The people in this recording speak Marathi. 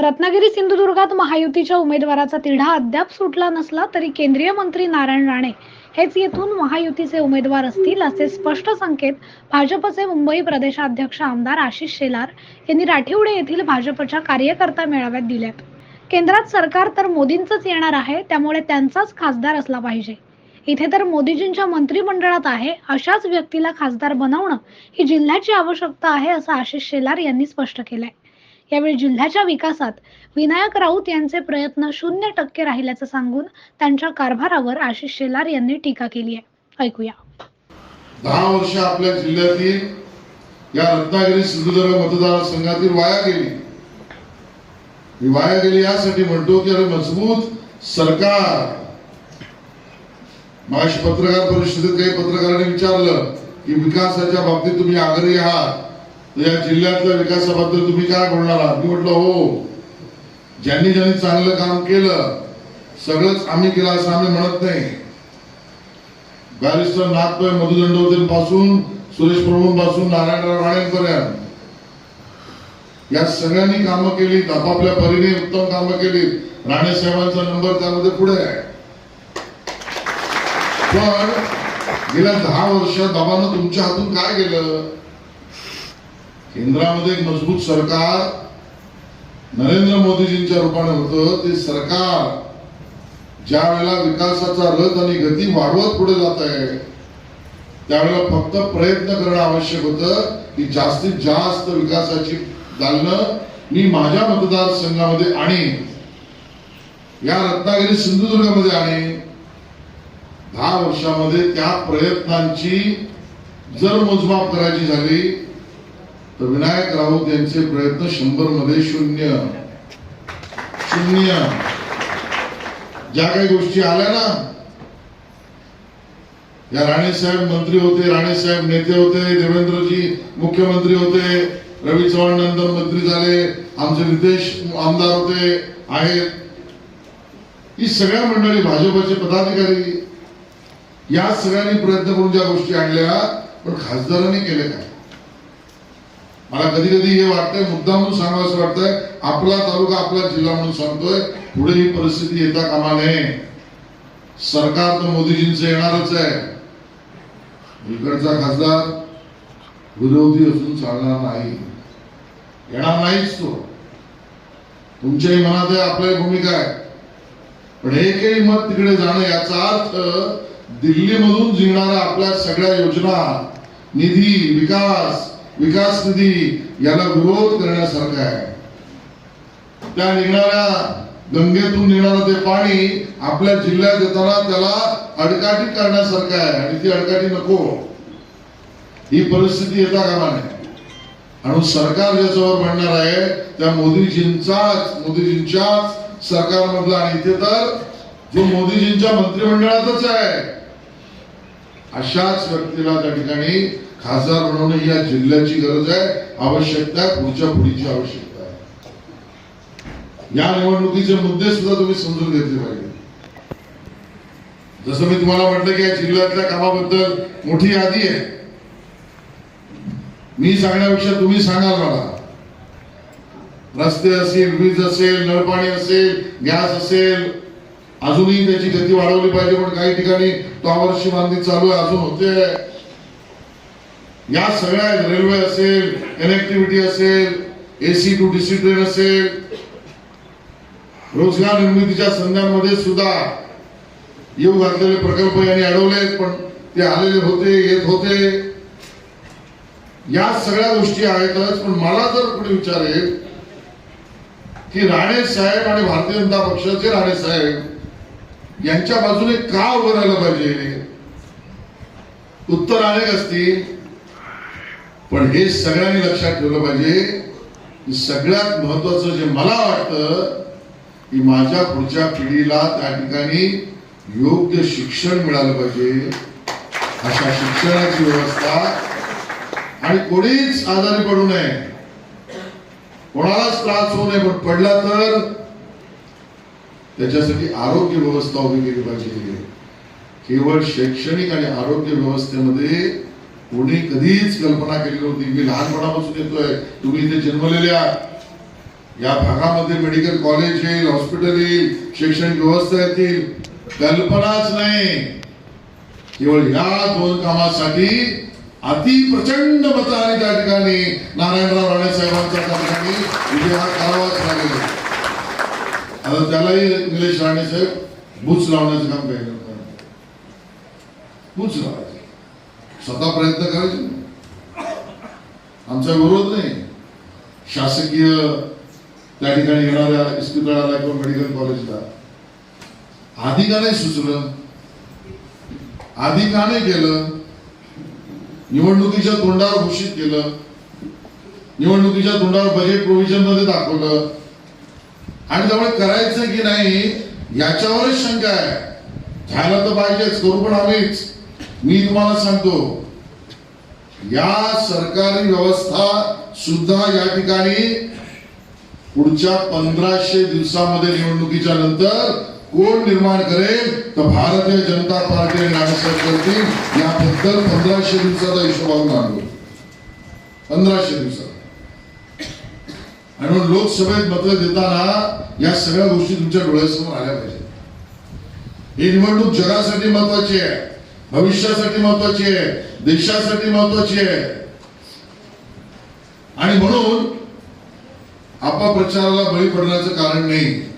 रत्नागिरी सिंधुदुर्गात महायुतीच्या उमेदवाराचा तिढा अद्याप सुटला नसला तरी केंद्रीय मंत्री नारायण राणे हेच येथून महायुतीचे उमेदवार असतील असे स्पष्ट संकेत भाजपचे मुंबई प्रदेशाध्यक्ष आमदार आशिष शेलार यांनी राठिवडे येथील भाजपच्या कार्यकर्ता मेळाव्यात दिल्यात. केंद्रात सरकार तर मोदींचंच येणार आहे त्यामुळे त्यांचाच खासदार असला पाहिजे. इथे तर मोदीजींच्या मंत्रिमंडळात आहे अशाच व्यक्तीला खासदार बनवणं ही जिल्ह्याची आवश्यकता आहे असं आशिष शेलार यांनी स्पष्ट केलंय. यावेळी जिल्ह्याच्या विकासात विनायक राऊत यांचे प्रयत्न शून्य टक्के राहिल्याचं सांगून त्यांच्या कारभारावर आशिष शेलार यांनी टीका केली आहे. ऐकूया. दहा वर्ष आपल्या जिल्ह्यातील या रत्नागिरी सिंधुदुर्ग मतदारसंघातील वाया गेली. मी वाया गेली यासाठी म्हणतो की अरे मजबूत सरकार. माझ्या पत्रकार परिषदेत काही पत्रकारांनी विचारलं की विकासाच्या बाबतीत तुम्ही आग्रही आहात. या जिल्ह्यातल्या विकासाबद्दल तुम्ही काय बोलणार आहात? मी म्हटलं हो ज्यांनी ज्यांनी चांगलं काम केलं सगळंच आम्ही केलं असं आम्ही म्हणत नाही. बॅरिस्टर नागपय मधुदंडवते पासून सुरेश प्रभू पासून नारायणराव राणेपर्यंत. या सगळ्यांनी कामं केली आपापल्या परीने उत्तम कामं केली राणे साहेबांचा नंबर त्यामध्ये पुढे आहे. पण गेल्या दहा वर्षात बाबांना तुमच्या हातून काय गेलं? केंद्रामध्ये एक मजबूत सरकार नरेंद्र मोदीजींच्या रूपाने होतं ते सरकार ज्या वेळेला विकासाचा रथ आणि गती वाढवत पुढे जात आहे त्यावेळेला फक्त प्रयत्न करणं आवश्यक होतं की जास्तीत जास्त विकासाची दालनं मी माझ्या मतदारसंघामध्ये आणेन या रत्नागिरी सिंधुदुर्गामध्ये आणेन दहा वर्षामध्ये त्या प्रयत्नांची जर मोजमाप करायची झाली तर विनायक राऊत यांचे प्रयत्न शंभरमध्ये शून्य. शून्य. ज्या काही गोष्टी आल्या ना या राणे साहेब मंत्री होते राणे साहेब नेते होते देवेंद्रजी मुख्यमंत्री होते रवी चव्हाण नंतर मंत्री झाले आमचे नितेश आमदार होते आहेत. ही सगळ्या मंडळी भाजपचे पदाधिकारी. या सगळ्यांनी प्रयत्न करून ज्या गोष्टी आणल्या पण खासदारांनी केले काय? मला कधी कधी हे वाटतंय मुद्दा म्हणून सांगावं असं वाटतंय आपला तालुका आपला जिल्हा म्हणून सांगतोय पुढे ही परिस्थिती येता कामा नये सरकार तर मोदीजींचं येणारच आहे. इकडचा खासदार विरोधी असून चालणार नाही. येणार नाहीच तो. तुमच्याही मनात आहे आपल्याही भूमिका आहे. पण एकही मत तिकडे जाणं याचा अर्थ दिल्लीमधून जिंकणाऱ्या आपल्या सगळ्या योजना निधी विकास विकास निधी याला विरोध करण्यासारखा आहे. त्या निघणाऱ्या गंगेतून निघणारं ते पाणी आपल्या जिल्ह्यात येताना त्याला अडकाठी करण्यासारखं आहे आणि ती अडकाठी नको. ही परिस्थिती येता कामा नये. आणि सरकार ज्याच्यावर म्हणणार आहे त्या मोदीजींचाच मोदीजींच्याच सरकारमधला आणि इथे तर जो मोदीजींच्या मंत्रिमंडळातच आहे अशाच व्यक्तीला त्या ठिकाणी खासदार बनवणं या जिल्ह्याची गरज आहे आवश्यकता पुढच्या पुढीची आवश्यकता आहे. या निवडणुकीचे मुद्दे सुद्धा तुम्ही समजून घेतले पाहिजे. जसं मी तुम्हाला म्हटलं की या जिल्ह्यातल्या कामाबद्दल मोठी यादी आहे. मी सांगण्यापेक्षा तुम्ही सांगाल मला. रस्ते असेल वीज असेल नळपाणी असेल गॅस असेल अजूनही त्याची गती वाढवली पाहिजे पण काही ठिकाणी तो आवर्षी बांधणी चालू आहे अजून होते. या सगळ्या रेल्वे असेल कनेक्टिव्हिटी असेल एसी टू डीसी ट्रेन असेल रोजगार निर्मितीच्या संध्यांमध्ये सुद्धा येऊ घातलेले प्रकल्प यांनी अडवले पण ते आलेले होते येत होते. या सगळ्या गोष्टी आहेतच पण मला जर कोणी विचारेल की राणे साहेब आणि भारतीय जनता पक्षाचे राणे साहेब यांच्या बाजूने का उभं राहिलं पाहिजे? उत्तर अनेक असतील. पण हे सगळ्यांनी लक्षात ठेवलं पाहिजे की सगळ्यात महत्वाचं जे मला वाटतं की माझ्या पुढच्या पिढीला त्या ठिकाणी योग्य शिक्षण मिळालं पाहिजे. अशा शिक्षणाची व्यवस्था. आणि कोणीच आजारी पडू नये. कोणालाच त्रास होऊ नये पण पडला तर त्याच्यासाठी आरोग्य व्यवस्था उभी केली पाहिजे. केवळ शैक्षणिक आणि आरोग्य व्यवस्थेमध्ये कोणी कधीच कल्पना केली नव्हती. मी लहानपणापासून येतोय. तुम्ही इथे जन्मलेले आहात. या भागामध्ये मेडिकल कॉलेज येईल हॉस्पिटल येईल शैक्षणिक व्यवस्था येतील. कल्पनाच नाही. केवळ या दोन कामासाठी अति प्रचंड मताने त्या ठिकाणी. नारायणराव राणे साहेबांचा त्या ठिकाणी विजय हा करावाच लागेल आता त्यालाही निलेश राणे साहेब बुच लावण्याचं काम काही करतात बुच लावायचं. स्वतः प्रयत्न करायचे? आमचा विरोध नाही. शासकीय त्या ठिकाणी येणाऱ्या इस्पितळाला किंवा मेडिकल कॉलेजला आधी का नाही सुचलं. आधी का नाही केलं. निवडणुकीच्या तोंडावर घोषित केलं. निवडणुकीच्या तोंडावर बजेट प्रोव्हिजनमध्ये दाखवलं. आणि त्यामुळे करायचं की नाही याच्यावरच शंका आहे. झालं तर पाहिजेच करू पण हवीच. मी तुम्हाला सांगतो या सरकारी व्यवस्था सुद्धा या ठिकाणी पुढच्या पंधराशे दिवसामध्ये निवडणुकीच्या नंतर कोण निर्माण करेल तर भारतीय जनता पार्टी आणि करतील. याबद्दल पंधराशे दिवसाचा हिशोब आम्ही मांडू पंधराशे दिवसात आणि म्हणून लोकसभेत मतं देताना या सगळ्या गोष्टी तुमच्या डोळ्यासमोर आल्या पाहिजेत. ही निवडणूक जगासाठी महत्वाची आहे. भविष्यासाठी महत्वाची आहे देशासाठी महत्वाची आहे. आणि म्हणून अपप्रचाराला बळी पडण्याचं कारण नाही.